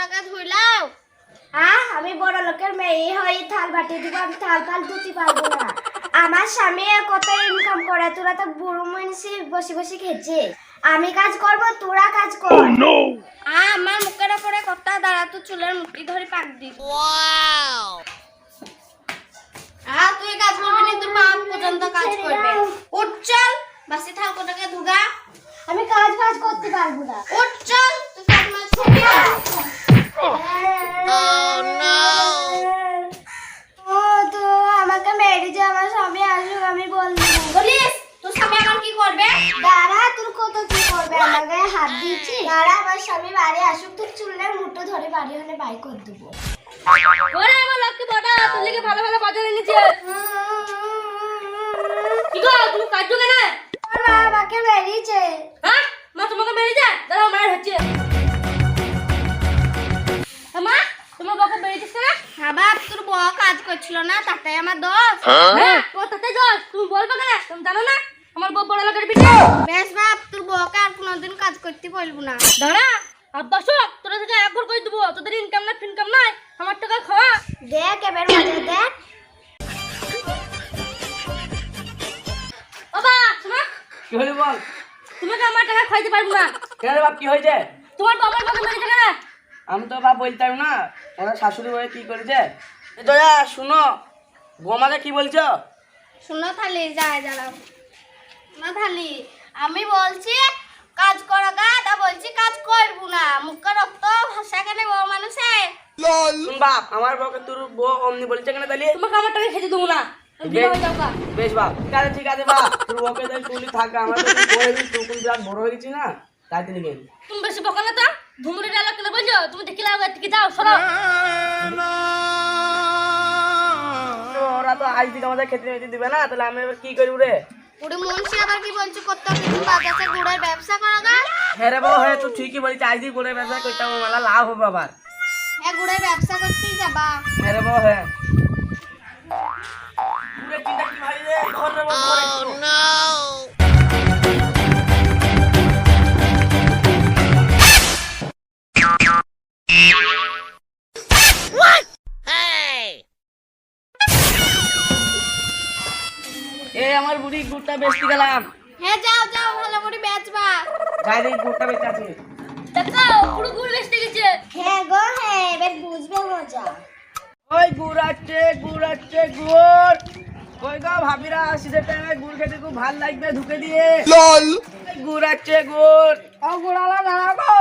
টাকা ধুইলাও হ্যাঁ আমি বড় লোকের মেয়ে হয়ে থাল বাটি দিব আমি থাল ফাল ধুতে পারব না। আমার স্বামী কত ইনকাম করে তোরা তো বুড়ো মনীষী বসে বসে খেয়েছে। আমি কাজ করব তোরা কাজ কর। আ আমার মুখের উপরে কথা দাঁড়া তো চুলের মুঠি ধরে পাক দিব আ তুই কাজ করবি না তোর বাপ পর্যন্ত কাজ করবে। উঠ চল। বাসি থাল টাকা ধুগা। আমি কাজ ফাজ করতে পারব না। উঠ চল। তুই কাজ মাছ করবি না। ও তো আমাকে মেরে যে আমার স্বামী আসুক আমি বলব বলিস তোর স্বামী এখন কি করবে দাঁড়া তোর কত কি করবে আমাকে হাত দিচ্ছি দাঁড়া আমার স্বামী বাড়ি আসুক তোর চুলের মুঠো ধরে বাড়ি হলে বাই করে দেবো। ওরে আমার লক্ষ্মী বড়া তোর লিগে ভালো ভালো বাজার এনেছে কি গো তুমি কাজ কেন? মা আমাকে মেরেছে। হ্যাঁ? মা তোমাকে মেরে যায় দাঁড়াও মায়ের হচ্ছে। মা তোমার বাবা বেরিয়েছিস না হ্যাঁ বাপ তোর বউ কাজ করছিল না তাতে আমার দোষ। হ্যাঁ? তোর তাতে দোষ। তুমি বলবে কেন? তুমি জানো না? আমার বউ বড় লোকের বিটে বেশ বাপ তোর আর কাজ করতে বলব না। দাঁড়া আব্বা শোক তোরা থেকে এক ঘর করে দেবো। তোদের ইনকাম না ফিনকাম নাই আমার টাকা খাওয়া। দেখ এবার মজা দেখ। বাবা শোনো। কি হলি বল? তোমাকে আমার টাকা খাইতে পারব না। কেন বাপ কি হয়েছে? তোমার বাবার কথা মেরেছে কেন? আমি তো বাপ বলতাম না। আমার শাশুড়ি বলে কি করেছে? দয়া শুনো। বোমাকে কি বলছো? শোনো থালি যায় দাঁড়াও। না থালি আমি বলছি কাজ করা গা তা বলছি কাজ করব না। মুখে রক্ত ভাষা কেন বউ মানুষের শুন বাপ আমার বউকে তোর বউ অমনি বলছে কেন তাহলে? তোমাকে আমার টাকা খেতে দেবো না। বেশ বাপ ঠিক আছে ঠিক আছে বাপ। তোর বউকে তাহলে তুলি থাকা আমার তো তুই বলে তুই বিরাট বড় হয়ে গেছিস না তাই তিনি গেলি তুমি বেশি বকা না তো? ধুমুরি ডায়লগ কেন বলছো? তুমি দেখি লাও থেকে যাও সরো। ওরা তো আজ দিকে আমাদের খেতে মেতে দিবে না তাহলে আমি এবার কি করব রে? ওরে মনসি আবার কি বলছো কত কিছু বাজারে গুড়ের ব্যবসা করো গা। হ্যাঁ রে বউ হ্যাঁ তুই ঠিকই বলিস আজ দিকে করে ব্যবসা করতে হবে মেলা লাভ হবে আবার। হ্যাঁ গুড়ের ব্যবসা করতেই যাবা। হ্যাঁ রে বউ হ্যাঁ। এই আমার বুড়ি গুড়টা বেচতে গেলাম। হ্যাঁ যাও যাও ভালো করে বেচবা। দেখি গুড়টা বেচতে আছে। দেখো পুরো গুড় বেচতে গেছে। হ্যাঁ গো হ্যাঁ এবার বুঝবে মজা। ওই গুড় আছে গুড় আছে গুড়। কই গো ভাবিরা শীতের টাইমে গুড় খেতে খুব ভালো লাগবে ঢুকে দিয়ে। লল। গুড় আছে গুড়। ও গুড়ালা দাঁড়া গো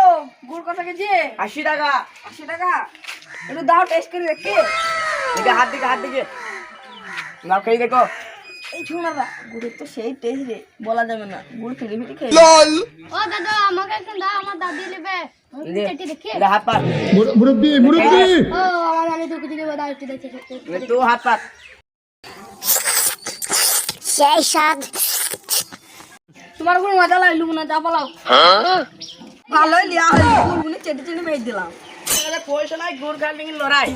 গুড় কত কেজি? আশি টাকা। আশি টাকা? একটু দাও টেস্ট করে দেখি। দেখে হাত দিকে হাত দিকে। নাও খেয়ে দেখো। এই ছোনারা গুড়ের তো সেই টেস্ট রে বলা যাবে না। গুড় ফিরি ফিরি খেয়ে ও দাদা আমাকে একটু দাও আমার দাদি নেবে। তোমার গুড় মজা লাগল না যা বলাও। ভালোই লিয়া হলো গুলো চেটে চেটে মেয়ে দিলাম। তাহলে পয়সা নাই গুড় খাল নিয়ে লড়াই।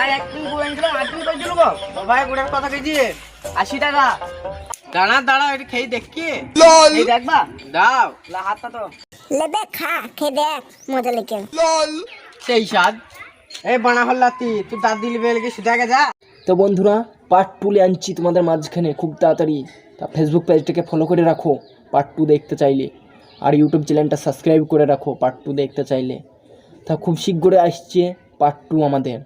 আর একদিন গুড় এনেছিলাম আট দিন করে দিল গো ভাই গুড়ের কথা কেজি আশি টাকা। দাঁড়া দাঁড়া এটা খেয়ে দেখি। দেখবা? দাও। লা হাত পাতো লেবে খা খেয়ে দেখ মজা লেগে। সেই স্বাদ। এই বানা হল্লাতি তুই দাঁত দিলি বেলকে সুদা যা। তো বন্ধুরা পার্ট টু আনছি তোমাদের মাঝখানে খুব তাড়াতাড়ি। তা ফেসবুক পেজটাকে ফলো করে রাখো পার্ট টু দেখতে চাইলে। আর ইউটিউব চ্যানেলটা সাবস্ক্রাইব করে রাখো পার্ট টু দেখতে চাইলে। তা খুব শীঘ্রই আসছে পার্ট টু আমাদের।